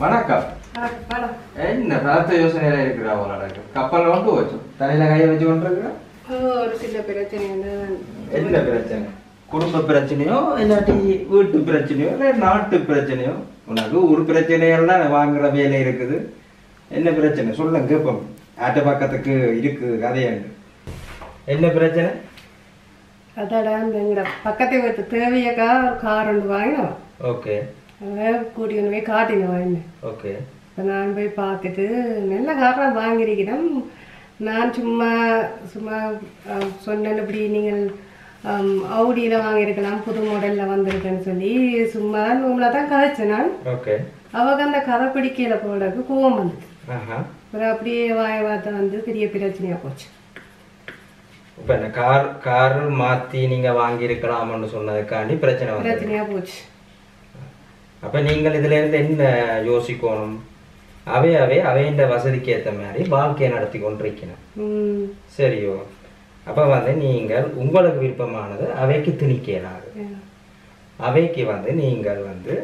வணக்கம். என்ன பார்த்த யோசனையில இருக்கிறா அவளோட கப்பல் கொண்டு வச்சு தலையில கையை வச்சு ஒரு சின்ன பிரச்சனை என்ன பிரச்சனை? குடும்ப பிரச்சனையோ இல்லாட்டி வீட்டு பிரச்சனையோ இல்லை நாட்டு பிரச்சனையோ? உனக்கு ஒரு பிரச்சனையெல்லாம் வாங்குற வேலை இருக்குது. என்ன பிரச்சனை? சொல்லுங்க கேட்போம் ஆட்ட பக்கத்துக்கு இருக்கு கதையாண்டு என்ன பிரச்சனை? அதாடா எங்கட பக்கத்து வீட்டு தேவையக்கா ஒரு கார் ஒன்று வாங்கினோம். ஓகே. அதை கூட்டிட்டு போய் காட்டின வாங்கினேன் ஓகே. இப்போ நான் போய் பார்த்துட்டு நல்ல கார் தான் வாங்கியிருக்கிறேன் நான் சும்மா சும்மா சொன்னேன் இப்படி நீங்கள் அவுடியில் வாங்கியிருக்கலாம் புது மாடலில் வந்திருக்குன்னு சொல்லி சும்மா உங்களை தான் கதைச்சேன் நான். ஓகே. அவங்க அந்த கதை பிடிக்கல போலக்கு கோவம் ஆஹா. அப்புறம் அப்படியே வாய வார்த்தை வந்து பெரிய பிரச்சனையாக போச்சு. இப்போ கார் கார் மாற்றி நீங்கள் வாங்கியிருக்கலாம்னு சொன்னதுக்காண்டி பிரச்சனை வந்து பிரச்சனையாக போச்சு. அப்போ நீங்கள் இதுல இருந்து என்ன யோசிக்கணும்? அவை அவை அவையின் வசதிக்கு ஏற்ற மாதிரி வாழ்க்கையை நடத்தி கொண்டிருக்கணும் சரியோ? அப்போ வந்து நீங்கள் உங்களுக்கு விருப்பமானது அவைக்கு திணிக்க இயலாது அவைக்கு வந்து நீங்கள் வந்து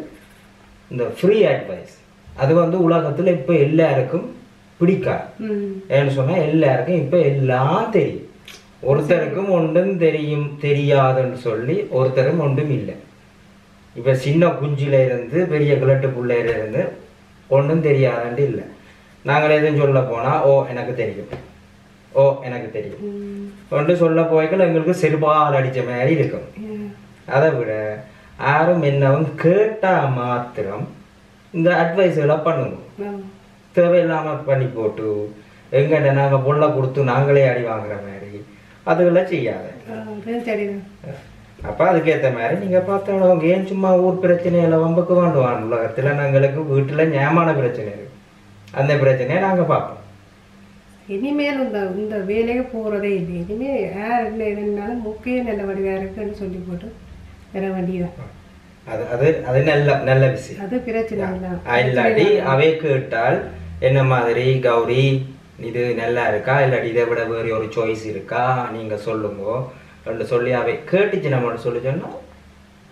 இந்த ஃப்ரீ அட்வைஸ் அது வந்து உலகத்தில் இப்போ எல்லாருக்கும் பிடிக்காது. ஏன்னு சொன்னால் எல்லாருக்கும் இப்போ எல்லாம் தெரியும். ஒருத்தருக்கும் ஒன்றும் தெரியும் தெரியாதுன்னு சொல்லி ஒருத்தரும் ஒன்றும் இல்லை. இப்போ சின்ன குஞ்சில இருந்து பெரிய கிழட்டு பிள்ளையில இருந்து ஒன்றும் தெரியாதுன்ட்டு இல்லை. நாங்கள் எதுவும் சொல்ல போனால் ஓ எனக்கு தெரியும். ஓ எனக்கு தெரியும். ஒன்று சொல்ல போய்கள் எங்களுக்கு செருபால் அடித்த மாதிரி இருக்கும். அதை விட யாரும் என்னவும் கேட்டால் மாத்திரம் இந்த அட்வைஸ்களை பண்ணுங்க. ஆமா. தேவையில்லாமல் பண்ணி போட்டு எங்கிட்ட நாங்கள் பொருளை கொடுத்து நாங்களே அடி வாங்குற மாதிரி அதுகளை செய்யாத. அப்போ அதுக்கேற்ற மாதிரி நீங்கள் பார்த்தவங்க ஏன் சும்மா ஊர் பிரச்சனையில வம்புக்கு வேண்டுவான் உலகத்தில் நாங்களுக்கு வீட்டில் ஞாபக பிரச்சனை இருக்கு. அந்த பிரச்சனையை நாங்கள் பார்ப்போம். இனிமேல் இந்த இந்த வேலைக்கு போகிறதே இல்லை. இனிமேல் யார் என்ன இதுனாலும் முக்கிய நல்ல வடிவாக இருக்குன்னு சொல்லி போட்டு வர வேண்டியதான் அது அது அது நல்ல நல்ல விஷயம். அது பிரச்சனை இல்லை. இல்லாட்டி அவை கேட்டால் என்ன மாதிரி கௌரி இது நல்லா இருக்கா? இல்லாட்டி இதை விட வேறு ஒரு சாய்ஸ் இருக்கா? நீங்க சொல்லுங்க. ரெண்டு சொல்லி அவை கேட்டுச்சு நம்ம சொல்லி சொன்னா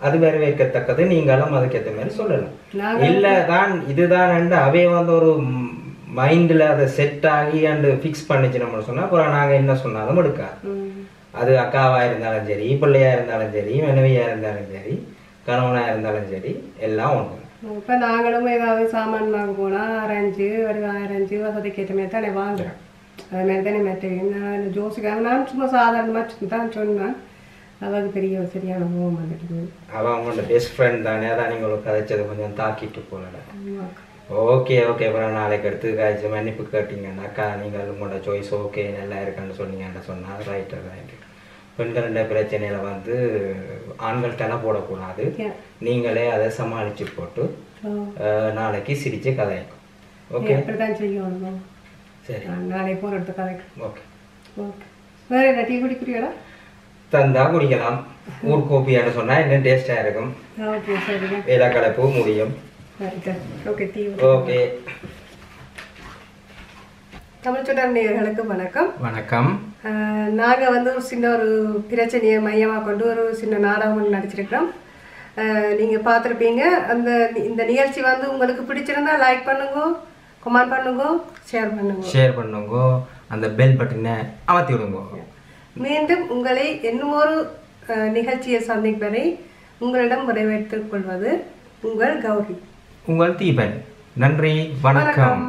அது வரவேற்கத்தக்கது. நீங்களும் அதுக்கேற்ற மாதிரி சொல்லலாம். இல்ல தான் இதுதான் அவை வந்து ஒரு மைண்ட்ல அதை செட் ஆகி அண்டு ஃபிக்ஸ் பண்ணிச்சு நம்ம சொன்னா அப்புறம் நாங்க என்ன சொன்னாலும் எடுக்காது. அது அக்காவா இருந்தாலும் சரி பிள்ளையா இருந்தாலும் சரி மனைவியா இருந்தாலும் சரி கணவனா இருந்தாலும் சரி எல்லாம் ஒன்று இப்போ நாங்களும் ஏதாவது சாமான் வாங்க போனால் அரைஞ்சு ஒரு அரைஞ்சு வசதிக்கு ஏற்ற மாதிரி தானே வாங்குறோம். அது மாதிரி தானே மெட்டீரியல் நான் ஜோசிக்காக நான் சும்மா சாதாரணமாக தான் சொன்னேன். அவருக்கு பெரிய சரியான கோவம் வந்துட்டு அவன் அவங்களோட பெஸ்ட் ஃப்ரெண்ட் தானே அதான் நீங்கள் உங்களுக்கு கதைச்சது கொஞ்சம் தாக்கிட்டு போகல. ஓகே ஓகே அப்புறம் நாளைக்கு எடுத்து காய்ச்சி மன்னிப்பு கேட்டீங்கன்னாக்கா நீங்கள் உங்களோட சாய்ஸ் ஓகே நல்லா இருக்குன்னு சொன்னீங்கன்னு சொன்னால் ரைட்டு ரைட்டு பெண்களோட பிரச்சனையில வந்து ஆண்கள் தலை போடக்கூடாது. நீங்களே அதை சமாளித்து போட்டு. அஹ், நாளைக்கு சிரித்து கதைக்கும் ஓகே சரி. நான் நாளை போகிற இடத்துக்கு கதைக்கு. ஓகே ஓகே வேற என்ன டீ குடிக்கிறீங்களா தந்தா குடிக்கலாம். ஊர் கோப்பியான்னு சொன்னால் இன்னும் டேஸ்டாக இருக்கும்? ஓகே சரிங்க. கலப்பு முடியும். ஓகே டீ ஓகே தமிழ் சுடர் நேயர்களுக்கு வணக்கம். வணக்கம். ஆஹ் நாங்க வந்து ஒரு சின்ன ஒரு பிரச்சனையை மையமாக கொண்டு ஒரு சின்ன நாடகம் நடிச்சிருக்கிறோம். ஆஹ் நீங்க பார்த்துருப்பீங்க. அந்த இந்த நிகழ்ச்சி வந்து உங்களுக்கு பிடிச்சிருந்தா லைக் பண்ணுங்க. கமெண்ட் பண்ணுங்க ஷேர் பண்ணுங்க. ஷேர் பண்ணுங்க அந்த பெல் பட்டனை அமர்த்தி விடுங்க. மீண்டும் உங்களை இன்னும் ஒரு நிகழ்ச்சியை சந்திப்பதை உங்களிடம் வரவேற்றுக் கொள்வது உங்கள் கௌரி. உங்கள் தீபன். நன்றி வணக்கம்.